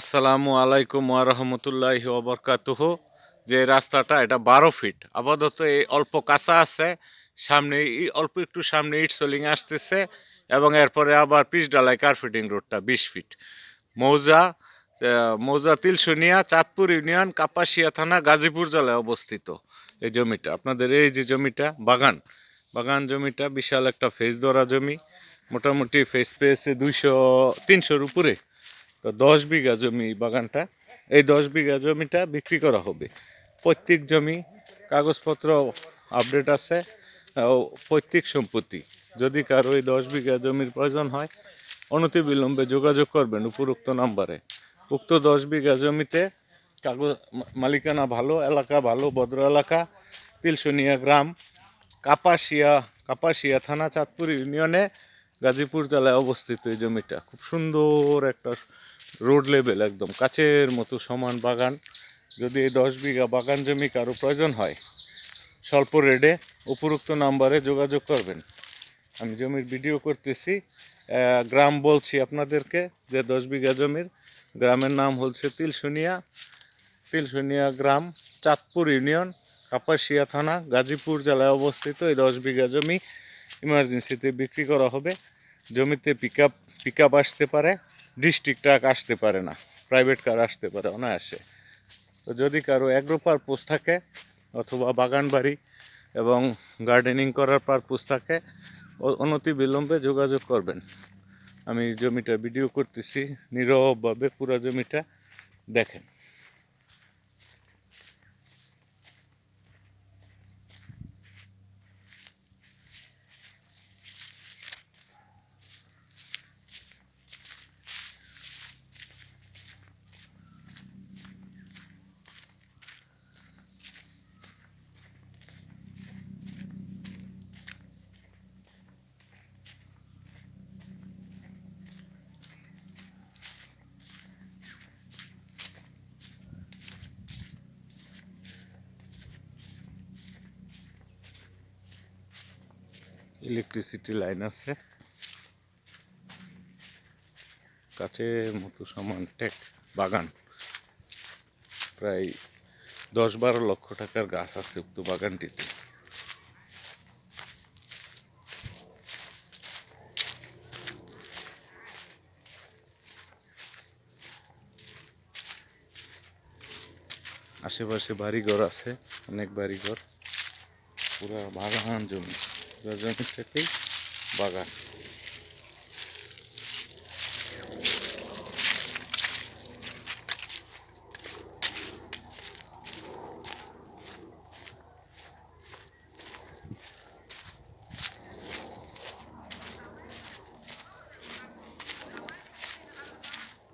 আসসালামু আলাইকুম ওরহমতুল্লাহ ওবরকাতুহ যে রাস্তাটা, এটা বারো ফিট। আপাতত এই অল্প কাঁচা আছে। সামনে অল্প একটু সামনে ইট সোলিং আসতেছে এবং এরপরে আবার পিচ ডালাই কার্পেটিং রোডটা বিশ ফিট। মৌজা মৌজা তিলসুনিয়া চাঁদপুর ইউনিয়ন, কাপাসিয়া থানা, গাজীপুর জেলায় অবস্থিত এই জমিটা। আপনাদের এই যে জমিটা, বাগান। বাগান জমিটা, বিশাল একটা ফেস ধরা জমি। মোটামুটি ফেস পেয়েছে দুইশো, তিনশোর উপরে। তো দশ বিঘা জমি বাগানটা। এই দশ বিঘা জমিটা বিক্রি করা হবে। প্রত্যেক জমি, কাগজপত্র আপডেট আছে পৈতৃক সম্পত্তি। যদি কারও এই দশ বিঘা জমির প্রয়োজন হয় অনতি বিলম্বে যোগাযোগ করবেন উপরোক্ত নাম্বারে। উক্ত দশ বিঘা জমিতে কাগজ মালিকানা ভালো, এলাকা ভালো, ভদ্র এলাকা, তিলসুনিয়া গ্রাম, কাপাসিয়া কাপাসিয়া থানা চাঁদপুর ইউনিয়নে গাজীপুর জেলায় অবস্থিত এই জমিটা। খুব সুন্দর একটা রোড লেভেল একদম কাছের মতো সমান বাগান। যদি এই দশ বিঘা বাগান জমি কারও প্রয়োজন হয়, স্বল্প রেডে উপরোক্ত নাম্বারে যোগাযোগ করবেন। আমি জমির ভিডিও করতেছি। গ্রাম বলছি আপনাদেরকে যে দশ বিঘা জমির, গ্রামের নাম হচ্ছে তিলসুনিয়া। তিলসুনিয়া গ্রাম, চাঁদপুর ইউনিয়ন, কাপাসিয়া থানা, গাজীপুর জেলায় অবস্থিত। এই দশ বিঘা জমি ইমার্জেন্সিতে বিক্রি করা হবে। জমিতে পিক আপ পিক আসতে পারে। ডিস্ট্রিক্ট ট্রাক আসতে পারে না প্রাইভেট কার আসতে পারে, অনায়াসে। তো যদি কারও অ্যাগ্রো পারপোজ থাকে, অথবা বাগান বাড়ি এবং গার্ডেনিং করার পারপোজ থাকে অনতি বিলম্বে যোগাযোগ করবেন। আমি জমিটা ভিডিও করতেছি, নীরবভাবে পুরো জমিটা দেখেন। ইলেকট্রিসিটি লাইন আছে। কাছে মতো সমান টেক বাগান। প্রায় দশ বারো লক্ষ টাকার গাছ আছে উক্ত বাগানটিতে। আশেপাশে বাড়িঘর আছে, অনেক বাড়িঘর। পুরা বাগান জমি। পুরা জমিটাতেই বাগান।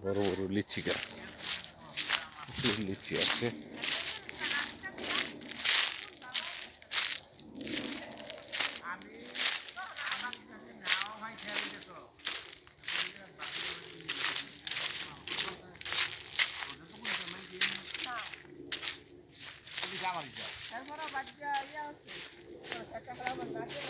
বড় বড় লিচি গাছ। লিচি আছে এরপরে বাচ্চা ইয়ে হচ্ছে একটা খারাপ গাছে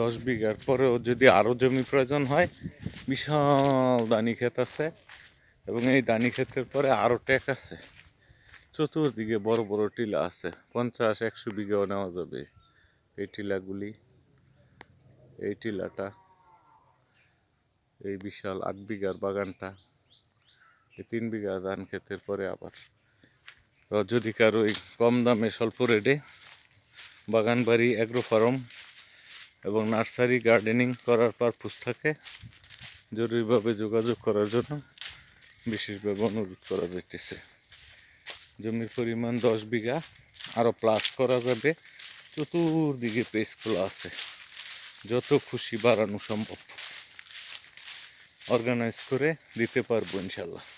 দশ বিঘার পরেও যদি আরও জমি প্রয়োজন হয়, বিশাল দানি ক্ষেত আছে এবং এই দানি ক্ষেতের পরে আরও ট্যাক আছে। চতুর্দিকে বড় বড় টিলা আছে, পঞ্চাশ, একশো বিঘাও নেওয়া যাবে এই টিলাগুলি। এই টিলাটা, এই বিশাল আট বিঘার বাগানটা, এই তিন বিঘা ধান ক্ষেতের পরে আবার। যদি কারও কম দামে স্বল্প রেটে বাগান বাড়ি অ্যাগ্রো ফার্ম এবং নার্সারি গার্ডেনিং করার পারপোজ থাকে জরুরিভাবে যোগাযোগ করার জন্য বিশেষভাবে অনুরোধ করা যাইতেছে। জমির পরিমাণ দশ বিঘা, আরও প্লাস করা যাবে। চতুর্দিকে পেজ খোলা আছে। যত খুশি বাড়ানো সম্ভব। অর্গানাইজ করে দিতে পারব ইনশাল্লাহ।